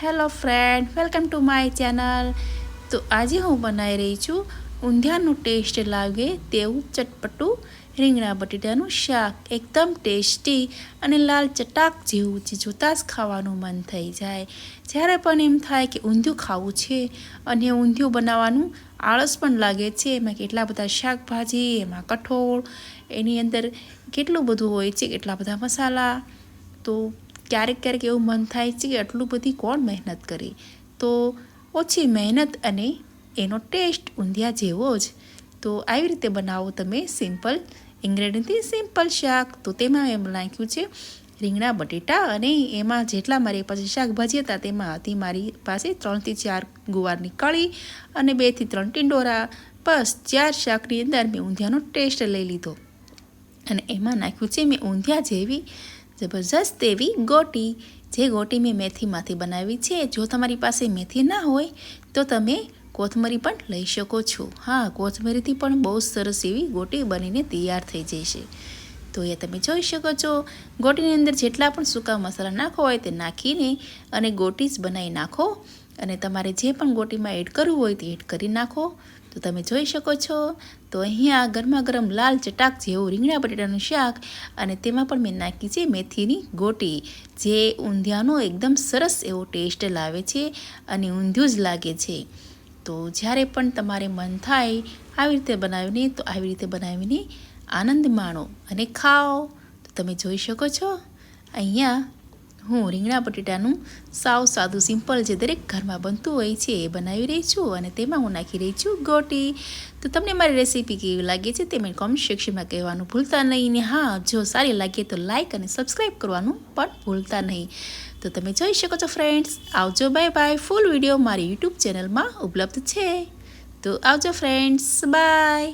Hello friend, welcome to my channel. તો આજે હું બનાવી રહી છું ઊંધિયાનું ટેસ્ટ લાગે તેવું ચટપટું રીંગણા બટેટાનું શાક. એકદમ ટેસ્ટી અને લાલ ચટાક જેવું છે જોતાં જ ખાવાનું મન થઈ જાય. જ્યારે પણ એમ થાય કે ઊંધિયું ખાવું છે અને ઊંધિયું બનાવવાનું આળસ પણ લાગે છે, એમાં કેટલા બધા શાકભાજી, એમાં કઠોળ, એની અંદર કેટલું બધું હોય છે, કેટલા બધા મસાલા. તો ક્યારેક ક્યારેક એવું મન થાય છે કે આટલું બધી કોણ મહેનત કરે? તો ઓછી મહેનત અને એનો ટેસ્ટ ઊંધિયા જેવો જ. તો આવી રીતે બનાવો તમે સિમ્પલ ઇન્ગ્રેડિયન્ટથી સિમ્પલ શાક. તો તેમાં એમ નાખ્યું છે રીંગણા, બટેટા અને એમાં જેટલા મારી પાસે શાકભાજી હતા તેમાં હતી મારી પાસે ત્રણથી ચાર ગુવારની કળી અને બેથી ત્રણ ટિંડોરા. બસ ચાર શાકની અંદર મેં ઊંધિયાનો ટેસ્ટ લઈ લીધો. અને એમાં નાખ્યું છે મેં ઊંધિયા જેવી જબરજસ્ત એવી ગોટી, જે ગોટી મેં મેથીમાંથી બનાવી છે. જો તમારી પાસે મેથી ના હોય, તો તમે કોથમરી પણ લઈ શકો છો. હા, કોથમરીથી પણ બહુ સરસ એવી ગોટી બનીને તૈયાર થઈ જશે. તો એ તમે જોઈ શકો છો. ગોટીની અંદર જેટલા પણ સૂકા મસાલા નાખો હોય તે નાખીને અને ગોટી જ બનાવી નાખો. અને તમારે જે પણ ગોટીમાં એડ કરવું હોય તે એડ કરી નાખો. તો તમે જોઈ શકો છો, તો અહીંયા ગરમા ગરમ લાલ ચટાક જેવું રીંગણા બટેટાનું શાક અને તેમાં પણ મેં નાખી છે મેથીની ગોટી. જે ઊંધિયાનો એકદમ સરસ એવો ટેસ્ટ લાવે છે અને ઊંધિયું જ લાગે છે. તો જ્યારે પણ તમારે મન થાય આવી રીતે બનાવીને, તો આવી રીતે બનાવીને આનંદ માણો અને ખાઓ. તો તમે જોઈ શકો છો, અહીંયા હું રીંગણા બટેટાનું સાવ સાદું સિમ્પલ જે દરેક ઘરમાં બનતું હોય છે એ બનાવી રહી છું અને તેમાં હું નાખી રહી છું ગોટી. તો તમને મારી રેસીપી કેવી લાગે છે તે મને કોમેન્ટ સેક્શનમાં કહેવાનું ભૂલતા નહીં ને હા, જો સારી લાગે તો લાઇક અને સબસ્ક્રાઈબ કરવાનું પણ ભૂલતા નહીં. તો તમે જોઈ શકો છો ફ્રેન્ડ્સ આવજો બાય બાય ફૂલ વીડિયો મારી યુટ્યુબ ચેનલમાં ઉપલબ્ધ છે. તો આવજો ફ્રેન્ડ્સ બાય